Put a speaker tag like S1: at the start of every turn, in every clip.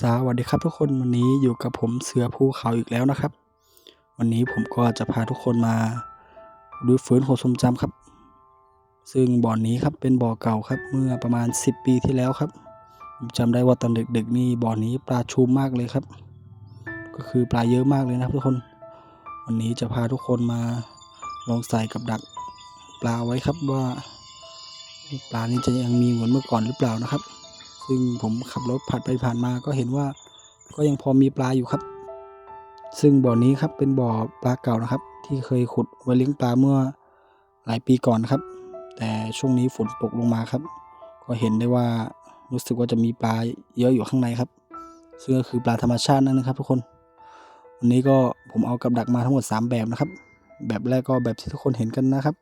S1: สวัสดีครับทุกคนวันนี้อยู่กับผมเสือภูเขาอีกแล้วนะครับ วันนี้ผมก็จะพาทุกคนมาดูฟื้นความทรงจำครับ ซึ่งบ่อนนี้ครับเป็นบ่อเก่าครับเมื่อประมาณ 10 ปีที่แล้วครับผมจำได้ว่าตอนเด็กๆนี่บ่อนี้ปลาชุมมากเลยครับ ก็คือปลาเยอะมากเลยนะครับทุกคน วันนี้จะพาทุกคนมาลองใส่กับดักปลาไว้ครับว่า ปลานี้จะยังมีเหมือนเมื่อก่อนหรือเปล่านะครับ ซึ่งผมขับรถผ่านไปผ่านมาก็เห็นว่าก็ยังพอมีปลาอยู่ครับ ซึ่งบ่อนี้ครับเป็นบ่อปลาเก่านะครับ ที่เคยขุดไว้เลี้ยงปลาเมื่อหลายปีก่อนนครับ แต่ช่วงนี้ฝนตกลงมาครับ ก็เห็นได้ว่ารู้สึกว่าจะมีปลาเยอะอยู่ข้างในครับ ซึ่งก็คือปลาธรรมชาตินั่นนะครับ ทุกคนวันนี้ก็ผมเอากับดักมาทั้งหมด 3 แบบนะครับ แบบแรกก็แบบที่ทุกคนเห็นกันนะครับ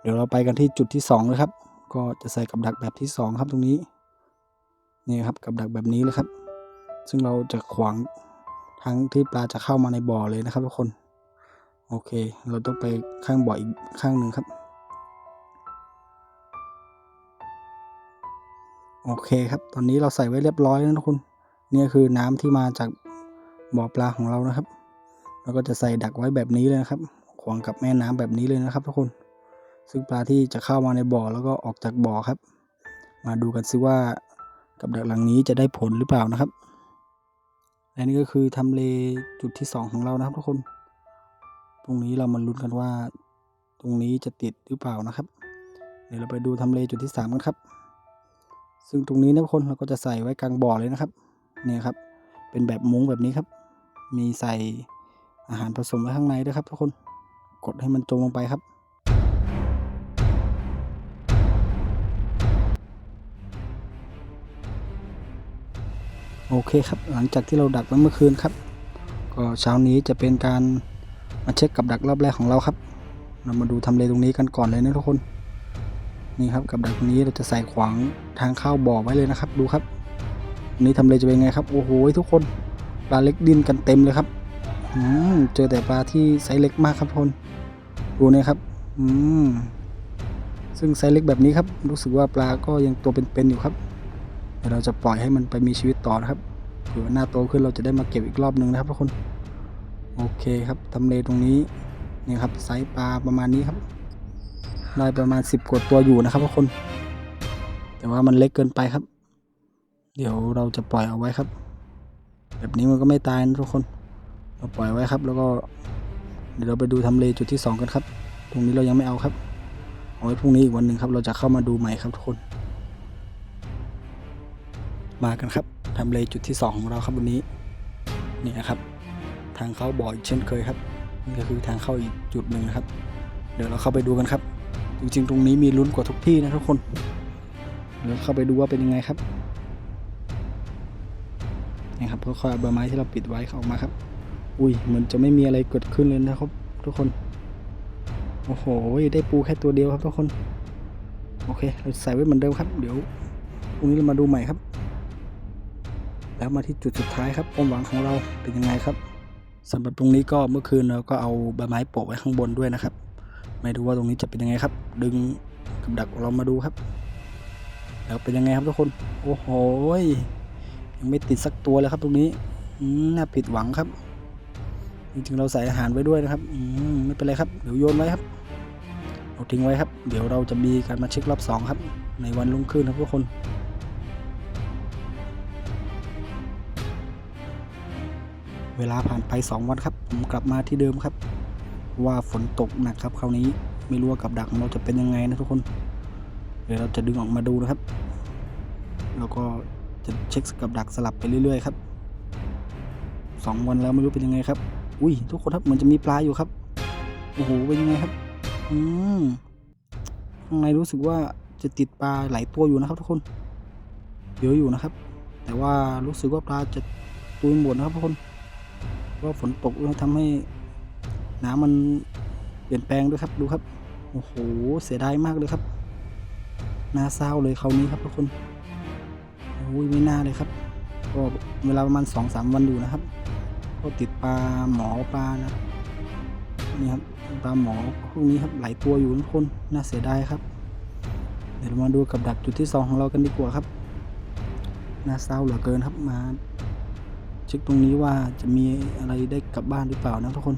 S1: เดี๋ยวเราไปกันที่จุดที่2เลยครับ ก็จะใส่กับดักแบบที่ 2 ครับตรงนี้ นี่ครับกับดักแบบนี้เลยครับ ซึ่งเราจะขวางทางที่ปลาจะเข้ามาในบ่อเลยนะครับทุกคน โอเค เราต้องไปข้างบ่ออีกข้างหนึ่งครับ โอเคครับ ตอนนี้เราใส่ไว้เรียบร้อยแล้วนะทุกคนนี่คือน้ำที่มาจากบ่อปลาของเรานะครับ เราก็จะใส่ดักไว้แบบนี้เลยนะครับ ขวางกับแม่น้ำแบบนี้เลยนะครับ ทุกคน ซึ่งปลาที่จะเข้ามาในบ่อแล้วก็ออกจากบ่อครับ มาดูกันซิว่า กับดักหลังนี้จะได้ผลหรือเปล่านะครับและนี่ก็คือทำเลจุดที่สองของเรานะครับทุกคน ตรงนี้เรามาลุ้นกันว่า ตรงนี้จะติดหรือเปล่านะครับ เดี๋ยวเราไปดูทำเลจุดที่สามกันครับ ซึ่งตรงนี้นะทุกคนเราก็จะใส่ไว้กลางบ่อเลยนะครับ เนี่ยครับ เป็นแบบมุ้งแบบนี้ครับ มีใส่อาหารผสมไว้ข้างในด้วยครับ ทุกคน กดให้มันจมลงไปครับ โอเคครับหลังจากที่เราดักไว้เมื่อคืนครับ ก็เช้านี้จะเป็นการมาเช็คกับดักรอบแรกของเราครับ เรามาดูทำเลตรงนี้กันก่อนเลยนะทุกคน นี่ครับกับดักตรงนี้เราจะใส่ขวางทางเข้าบ่อไว้เลยนะครับ ดูครับนี้ทำเลจะเป็นไงครับโอ้โหทุกคนปลาเล็กดิ้นกันเต็มเลยครับอืมเจอแต่ปลาที่ไซส์เล็กมากครับทุกคนดูนี่ยครับอืมซึ่งไซส์เล็กแบบนี้ครับรู้สึกว่าปลาก็ยังตัวเป็นๆอยู่ครับ เดี๋ยวเราจะปล่อยให้มันไปมีชีวิตต่อนะครับเผื่อหน้าโตขึ้นเราจะได้มาเก็บอีกรอบหนึ่งนะครับทุกคนโอเคครับทำเลตรงนี้นี่ครับไซส์ปลาประมาณนี้ครับได้ประมาณสิบกว่าตัวอยู่นะครับทุกคน แต่ว่ามันเล็กเกินไปครับ เดี๋ยวเราจะปล่อยเอาไว้ครับ แบบนี้มันก็ไม่ตายนะทุกคน เราปล่อยไว้ครับ แล้วก็เดี๋ยวเราไปดูทำเลจุดที่สองกันครับ ตรงนี้เรายังไม่เอาครับเอาไว้พรุ่งนี้อีกวันหนึ่งครับ เราจะเข้ามาดูใหม่ครับทุกคน มากันครับทำเลจุดที่ 2 ของเราครับวันนี้นี่นะครับ ทางเข้าบ่ออีกเช่นเคยครับนี่ก็คือทางเข้าอีกจุดหนึ่งนะครับ เดี๋ยวเราเข้าไปดูกันครับ จริงๆ ตรงนี้มีลุ้นกว่าทุกที่นะทุกคนเดี๋ยวเข้าไปดูว่าเป็นยังไงครับนี่ครับค่อยๆเอาใบไม้ที่เราปิดไว้เข้ามาครับ อุ้ยเหมือนจะไม่มีอะไรเกิดขึ้นเลยนะครับ ทุกคนโอ้โหได้ปูแค่ตัวเดียวครับทุกคนโอเคเราใส่ไว้เหมือนเดิมครับ เดี๋ยวพรุ่งนี้เรามาดูใหม่ครับ แล้วมาที่จุดสุดท้ายครับความหวังของเราเป็นยังไงครับสำหรับตรงนี้ก็เมื่อคืนเราก็เอาใบไม้โปะไว้ข้างบนด้วยนะครับ ไม่รู้ว่าตรงนี้จะเป็นยังไงครับ ดึงกับดักเรามาดูครับ แล้วเป็นยังไงครับทุกคนโอ้โหยังไม่ติดสักตัวเลยครับตรงนี้น่าผิดหวังครับจริงๆเราใส่อาหารไว้ด้วยนะครับอไม่เป็นไรครับเดี๋ยวโยนไว้ครับเราทิ้งไว้ครับ เดี๋ยวเราจะมีการมาเช็ครอบสองครับ ในวันรุ่งขึ้นครับทุกคน เวลาผ่านไป 2 วันครับ ผมกลับมาที่เดิมครับ ว่าฝนตกหนักครับ คราวนี้ไม่รู้ว่ากับดักเราจะเป็นยังไงนะทุกคน เดี๋ยวเราจะดึงออกมาดูนะครับ แล้วก็จะเช็คกับดักสลับไปเรื่อยๆครับสองวันแล้วไม่รู้เป็นยังไงครับ อุ้ยทุกคนครับเหมือนจะมีปลาอยู่ครับ โอ้โหเป็นยังไงครับ อืมข้างในรู้สึกว่าจะติดปลาหลายตัวอยู่นะครับ ทุกคน เยอะอยู่นะครับ แต่ว่ารู้สึกว่าปลาจะตุยหมดนะครับทุกคน ราะฝนตกแล้วทำให้น้ำมันเปลี่ยนแปลงด้วยครับดูครับ โอ้โห เสียดายมากเลยครับน่าเศร้าเลยคราวนี้ครับทุกคนโอ้ยไม่น่าเลยครับก็เวลาประมาณสองสามวันอยู่นะครับก็ติดปลาหมอปลานะนี่ครับปลาหมอพวกนี้ครับหลายตัวอยู่ทุกคนน่าเสียดายครับ เดี๋ยวมาดูกับดักจุดที่สองของเรากันดีกว่าครับน่าเศร้าเหลือเกินครับมา ช็คตรงนี้ว่าจะมีอะไรได้กลับบ้านหรือเปล่านะทุกคน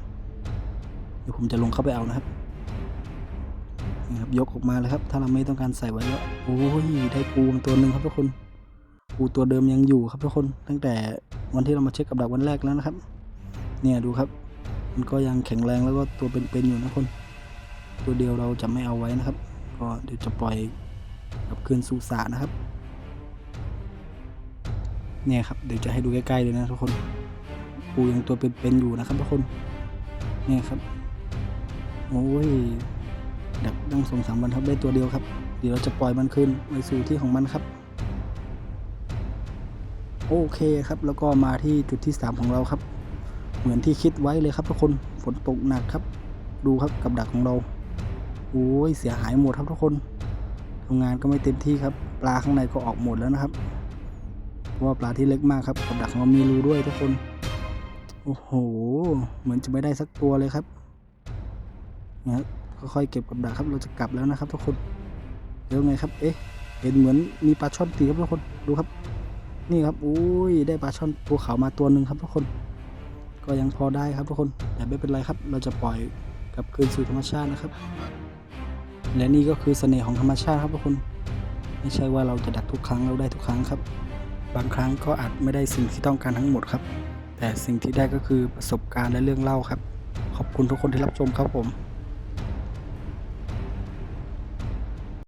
S1: เดี๋ยวผมจะลงเข้าไปเอานะครับนี่ครับยกออกมาเลยครับ ถ้าเราไม่ต้องการใส่ไว้แล้วโอ้ยได้ปูตัวหนึ่งครับทุกคนปูตัวเดิมยังอยู่ครับทุกคน ตั้งแต่วันที่เรามาเช็คกับดักวันแรกแล้วนะครับ เนี่ยดูครับ มันก็ยังแข็งแรงแล้วก็ตัวเป็นๆอยู่นะทุกคน ตัวเดียวเราจะไม่เอาไว้นะครับ ก็เดี๋ยวจะปล่อยกลับคืนสู่สระนะครับ เนี่ยครับเดี๋ยวจะให้ดูใกล้ๆเลยนะทุกคนปูยังตัวเป็นๆอยู่นะครับทุกคนเนี่ยครับโอ้ยดักตั้งสองสามวันครับได้ตัวเดียวครับ เดี๋ยวเราจะปล่อยมันคืนไปสู่ที่ของมันครับ โอเคครับ แล้วก็มาที่จุดที่ 3 ของเราครับ เหมือนที่คิดไว้เลยครับทุกคนฝนตกหนักครับ ดูครับกับดักของเราโอ้ยเสียหายหมดครับทุกคนทำงานก็ไม่เต็มที่ครับ ปลาข้างในก็ออกหมดแล้วนะครับ เพราะว่าปลาที่เล็กมากครับกับดักของเรามีรูด้วยทุกคน โอ้โห เหมือนจะไม่ได้สักตัวเลยครับนะค่อยๆเก็บกับดักครับเราจะกลับแล้วนะครับ ทุกคนเดี๋ยวไงครับ เอ๊ะเห็นเหมือนมีปลาช่อนตีครับทุกคนดูครับ นี่ครับอุ้ยได้ปลาช่อนตัวขามาตัวหนึ่งครับทุกคน ก็ยังพอได้ครับทุกคน แต่ไม่เป็นไรครับ เราจะปล่อยกลับคืนสู่ธรรมชาตินะครับ และนี่ก็คือเสน่ห์ของธรรมชาติครับทุกคน ไม่ใช่ว่าเราจะดักทุกครั้งเราได้ทุกครั้งครับ บางครั้งก็อาจไม่ได้สิ่งที่ต้องการทั้งหมดครับ แต่สิ่งที่ได้ก็คือประสบการณ์และเรื่องเล่าครับ ขอบคุณทุกคนที่รับชมครับผม